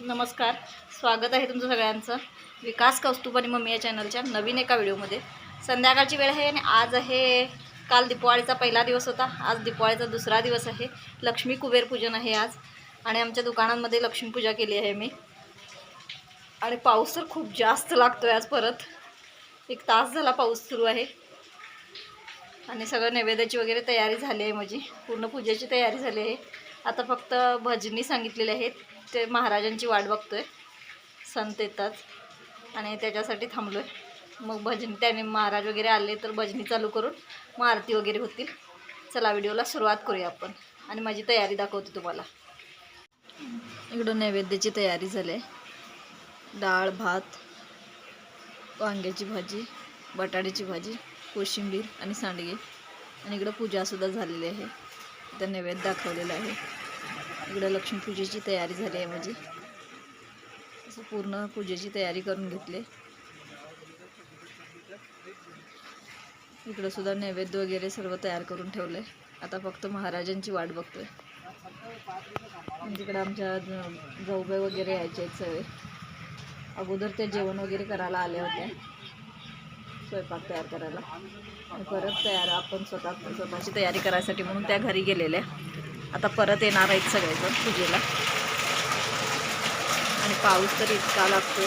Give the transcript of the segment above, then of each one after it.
नमस्कार. स्वागत आहे तुमचं सगळ्यांचं. विकास कौस्तुभ आणि मम्मी या चॅनलच्या नवीन एका व्हिडिओमध्ये. संध्याकाळची वेळ आहे आणि आज आहे काल दिपवाळीचा पहिला दिवस होता. आज दिपवाळीचा दुसरा दिवस आहे. लक्ष्मी कुबेर पूजन आहे आज. आणि आमच्या दुकानांमध्ये लक्ष्मीपूजा केली आहे मी. आणि पाऊस तर खूप जास्त लागतो आहे आज परत. एक तास झाला पाऊस सुरू आहे. आणि सगळं नैवेद्याची वगैरे तयारी झाली आहे माझी. पूर्ण पूजेची तयारी झाली आहे. आता फक्त भजनी सांगितलेले आहेत. ते महाराजांची वाट बघतोय. संत येतात आणि त्याच्यासाठी थांबलो आहे मग भजनी त्याने महाराज वगैरे आले तर भजनी चालू करून मग आरती वगैरे होतील. चला व्हिडिओला सुरुवात करूया आपण. आणि माझी तयारी दाखवते तुम्हाला. इकडं नैवेद्याची तयारी झाली आहे डाळ भात वांग्याची भाजी बटाट्याची भाजी कोशिंबीर आणि सांडगे. आणि इकडं पूजासुद्धा झालेली आहे. इथं नैवेद्य दाखवलेलं आहे. इकडं लक्ष्मीपूजेची तयारी झाली आहे माझी. असं पूर्ण पूजेची तयारी करून घेतली. इकडं सुद्धा नैवेद्य वगैरे सर्व तयार करून ठेवलं आहे आता फक्त महाराजांची वाट बघतोय. तिकडं आमच्या ज- जाऊबाई वगैरे यायचे आहेत सगळे. अगोदर ते जेवण वगैरे करायला आल्या होत्या. स्वयंपाक तयार करायला. परत तयार आपण स्वतः स्वतःची तयारी करायसाठी म्हणून त्या घरी गेलेल्या. आता परत येणार आहेत सगळेजण पूजेला. आणि पाऊस तर इतका लागतो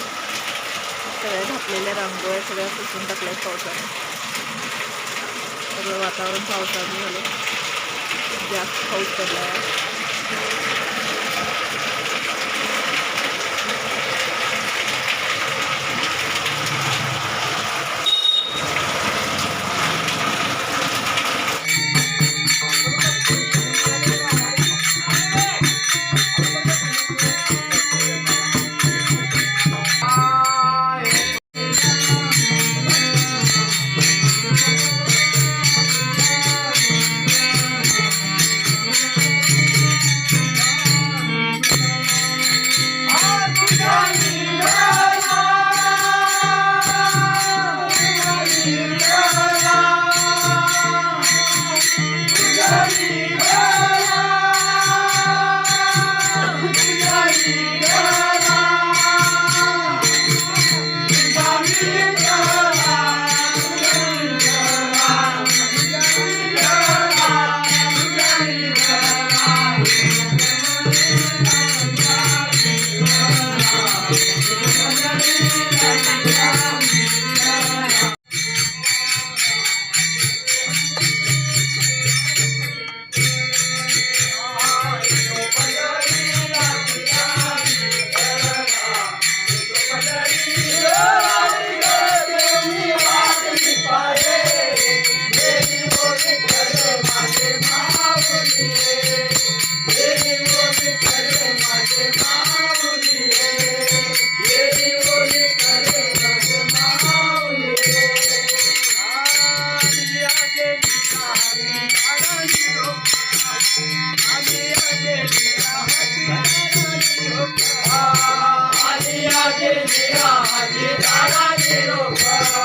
सगळ्या घातलेल्या रांगोळ्या सगळ्या पुसून टाकल्या पावसाने. सगळं वातावरण पावसाचं झालं जास्त पाऊस पडला आगे मेरा आगे दादा जी रोका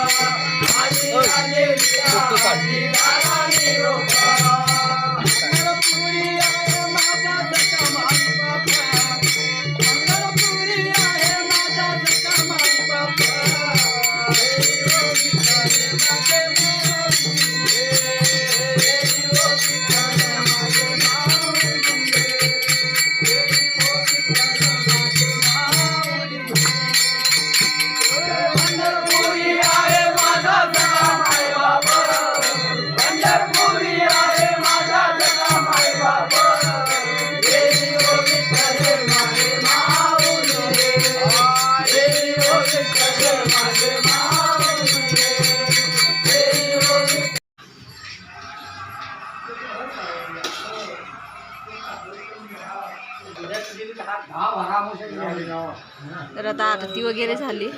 तर आता आरती वगैरे झाली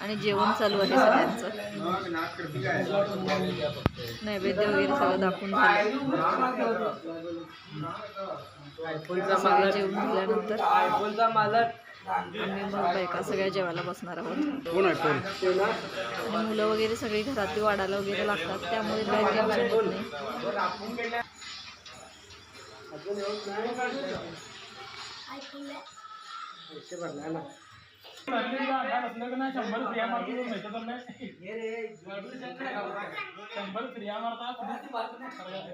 आणि जेवण चालू आहे सगळ्यांचं. नैवेद्य वगैरे सगळं दाखवून झालं. सगळं जेवण झाल्यानंतर आम्ही मग बायका सगळ्या जेवायला बसणार आहोत. आणि मुलं वगैरे सगळी घरातली वाढायला वगैरे लागतात त्यामुळे काही टेन्शन येत नाही. पैसे भरला ना. शंभर फ्रिया मारतो शंभर फ्रिया मारता.